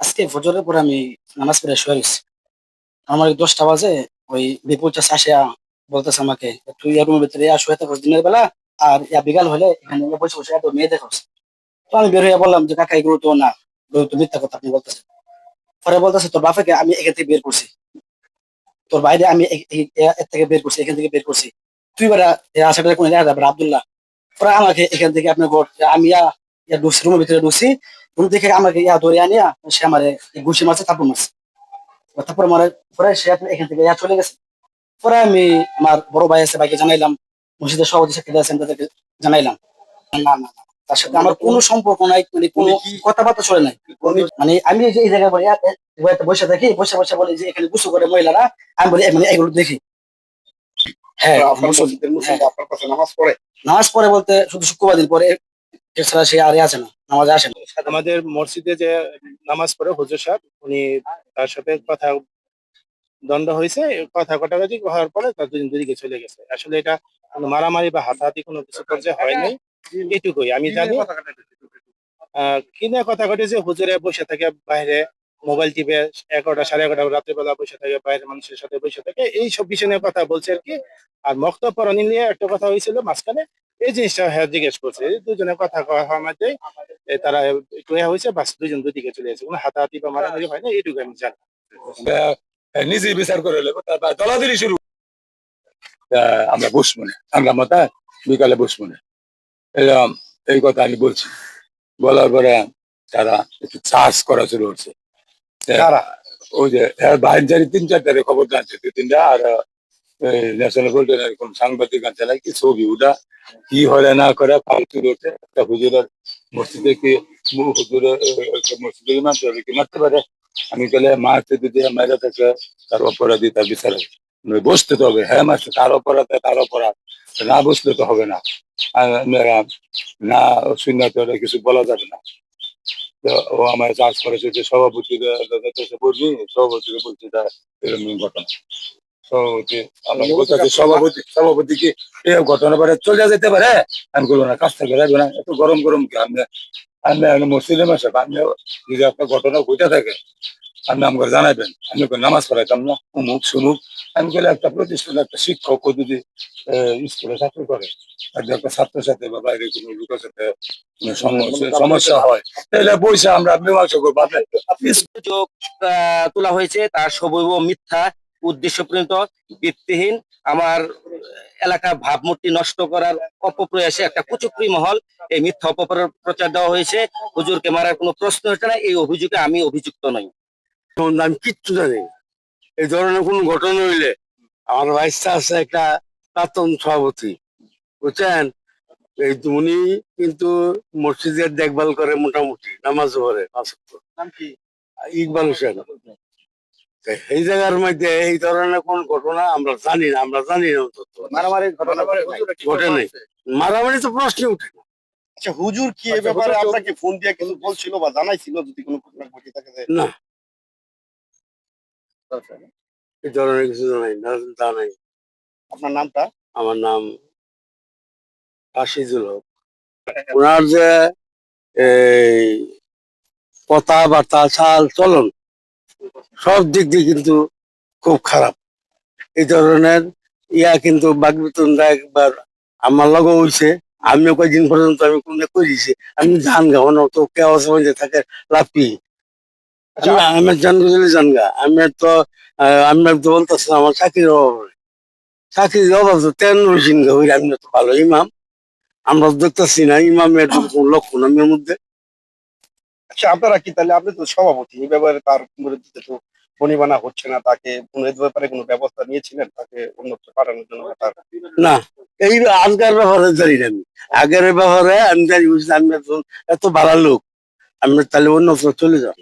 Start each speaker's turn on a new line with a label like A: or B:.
A: আজকে ফজরের পরে আমি নামাজ পড়ে শুয়ে গেছি আমার দশটা বাজে, ওই বিপুল চাষ আসিয়া বলতেছে আমাকে তুই ইয়া রুমের ভিতরে শুয়ে থাকোস দিনের বেলা, আর ইয়া বিকাল হলে এখানে বসে বসে এত মেয়ে দেখোস তো আমি বের হয়ে বললাম যে কাকা এগুলো তো না তো মিথ্যা কথা আপনি বলতেছেন। পরে বলতেছে, তোর বাপেকে আমি এখান থেকে বের করছি। তোর বাইরে আমি এর থেকে বের করছি, এখান থেকে বের করছি। তুই বেড়া আশাটা কোন দেখা যাবে আবদুল্লাহ। পরে আমাকে এখান থেকে আপনার ঘর, আমি ইয়া ইয়া ঢুকছি, রুমের ভিতরে ঢুকছি। রুম থেকে আমাকে ইয়া ধরে আনিয়া সে আমার ঘুষি মারছে তারপর মারছে। তারপর পরে সে আপনি এখান থেকে ইয়া চলে গেছে। পরে আমি আমার বড় ভাই আছে ভাইকে জানাইলাম। মসজিদের সভাপতি সাক্ষী আছেন তাদেরকে জানাইলাম। না না তার সাথে আমার কোনো সম্পর্ক নাই মানে কোনো কথাবার্তা চলে নাই। মানে আমি এই যে এই জায়গায় বলি বসে থাকি বসে বসে বলি যে এখানে গুছু করে মহিলারা আমি বলি মানে এগুলো দেখি। হ্যাঁ হ্যাঁ।
B: নামাজ পড়ে?
A: নামাজ পড়ে বলতে শুধু শুক্রবার দিন পরে এছাড়া সে আরে আছে না, নামাজে আসে
C: আমাদের মসজিদে যে নামাজ পড়ে হুজুর সাহেব, উনি তার সাথে কথা দ্বন্দ্ব হয়েছে, কথা কাটাকাটি হওয়ার পরে তার দুদিন দুদিকে চলে গেছে। আসলে এটা কোনো মারামারি বা হাতাহাতি কোনো কিছু পর্যায়ে হয়নি। এটুকুই, আমি জানি কিনে কথা ঘটেছে, হুজুরে বসে থাকে বাইরে, মোবাইল টিপে এগারোটা, সাড়ে এগারোটা, রাত্রিবেলা বসে থাকে বাইরে মানুষের সাথে বসে থাকে এই সব বিষয় নিয়ে কথা বলছে আর কি। আর মক্তব পরানি নিয়ে একটা কথা হয়েছিল মাঝখানে এই জিনিসটা হ্যাঁ জিজ্ঞেস করছে। দুজনে কথা কওয়া হওয়ার মধ্যে তারা একটু ইয়ে হয়েছে বাস দুজন দুদিকে চলে গেছে। কোনো হাতাহাতি বা মারামারি হয় না এইটুকু আমি জানি।
D: নিজেই বিচার করে নেব তারপর দলাদলি শুরু। আমরা বসবো না। আমরা মাথা বিকালে বসবো না। এরকম এই কথা আমি বলছি। বলার পরে তারা একটু চার্জ করা শুরু করছে।
B: কারা?
D: ওই যে বাইরে জানি তিন চারটারে খবর জানছে দুই তিনটা আর ন্যাশনাল ভোল্টের এরকম সাংবাদিক আছে নাকি ছবি? ওটা কি হলে না করে ফালতু রয়েছে একটা হুজুরের মসজিদে কি হুজুরের মসজিদে ইমাম সাহেব কি মারতে পারে? আমি গেলে মারতে দিতে মেরে থাকে তার অপরাধী, তার বিচার হবে। মানে বসতে তো হবে। হ্যাঁ মারছে তার অপরাধ তার অপরাধ। না বসলে তো হবে না। না শূন্য কিছু বলা যাবে না। ও আমার চার্জ করেছে যে সভাপতির বলছি সভাপতিকে বলছি, এটা এরকম ঘটনা। সভাপতি আমার বলতেছে সভাপতি সভাপতি কি এই ঘটনা পরে চলে যেতে পারে? আমি বলব না কাজ থেকে রাখবে না এত গরম গরম কি যদি আপনার ঘটনা ঘটে থাকে আপনি আমাকে জানাবেন আমি ওকে নামাজ পড়াইতাম না সুমুক আমি বলে একটা প্রতিষ্ঠানে একটা শিক্ষক যদি স্কুলে চাকরি করে আর একটা ছাত্রের সাথে বা বাইরে কোনো লোকের সাথে সমস্যা- হয় তাহলে পয়সা আমরা মীমাংসা করব। আপনি
E: অভিযোগ তোলা হয়েছে তার সবৈব মিথ্যা উদ্দেশ্য প্রণীত ভিত্তিহীন আমার এলাকার ভাবমূর্তি নষ্ট করার অপপ্রয়াসে একটা কুচুকরি মহল এই মিথ্যা অপপ্রচার দেওয়া হয়েছে। হুজুরকে মারার কোনো প্রশ্ন হচ্ছে না এই অভিযোগে আমি অভিযুক্ত নই।
F: আমি কিচ্ছু জানি? এই ধরনের কোনো ঘটনা হইলে আমার ভাইসটা আছে একটা প্রাক্তন সভাপতি বুঝছেন? এই উনি কিন্তু মসজিদের দেখভাল করে মোটামুটি নামাজ পড়ে ইকবাল হোসেন। এই জায়গার মধ্যে এই ধরনের কোন ঘটনা আমরা জানি না আমরা জানি না অন্তত
B: মারামারির ঘটনা
F: ঘটে নাই। মারামারি তো প্রশ্ন উঠে না।
B: আচ্ছা হুজুর কি এই ব্যাপারে আপনাকে ফোন দিয়ে কিছু বলছিল বা জানাইছিল যদি কোনো ঘটনা ঘটে থাকে
F: না। এই ধরনের কিছু জানাই না জানাই।
B: আপনার নামটা?
F: আমার নাম আশিজুল হক। ওনার যে এই কথাবার্তা চাল চলন সব দিক দিয়ে কিন্তু খুব খারাপ। এই ধরনের ইয়া কিন্তু বাগবিতনরা একবার। আমার লগে হইছে আমিও কয়েকদিন পর্যন্ত আমি কোন করেছি। আমি জান গা অন্য তো কেউ মধ্যে থাকে লাপি
B: আচ্ছা,
F: আমি জান গেলে জান গা। আমি তো আমি তো বলতেছি আমার চাকরির অভাব। চাকরির অভাব তো তেন গা আমি তো ভালো ইমাম। আমরা দেখতেছি না ইমামের কোনো লক্ষণ আমের মধ্যে।
B: আচ্ছা আপনারা কি? তাহলে আপনি তো সভাপতি, এই ব্যাপারে তার বিরুদ্ধে তো বনিবানা হচ্ছে না। তাকে কোনো এই ব্যাপারে কোনো ব্যবস্থা নিয়েছিলেন? তাকে অন্যত্র পাঠানোর জন্য তার
F: না, এই আজকের ব্যাপারে জানি আমি। আগের ব্যাপারে আমি জানি আমি এত ভালো লোক। আমি তাহলে অন্যত্র চলে যাব।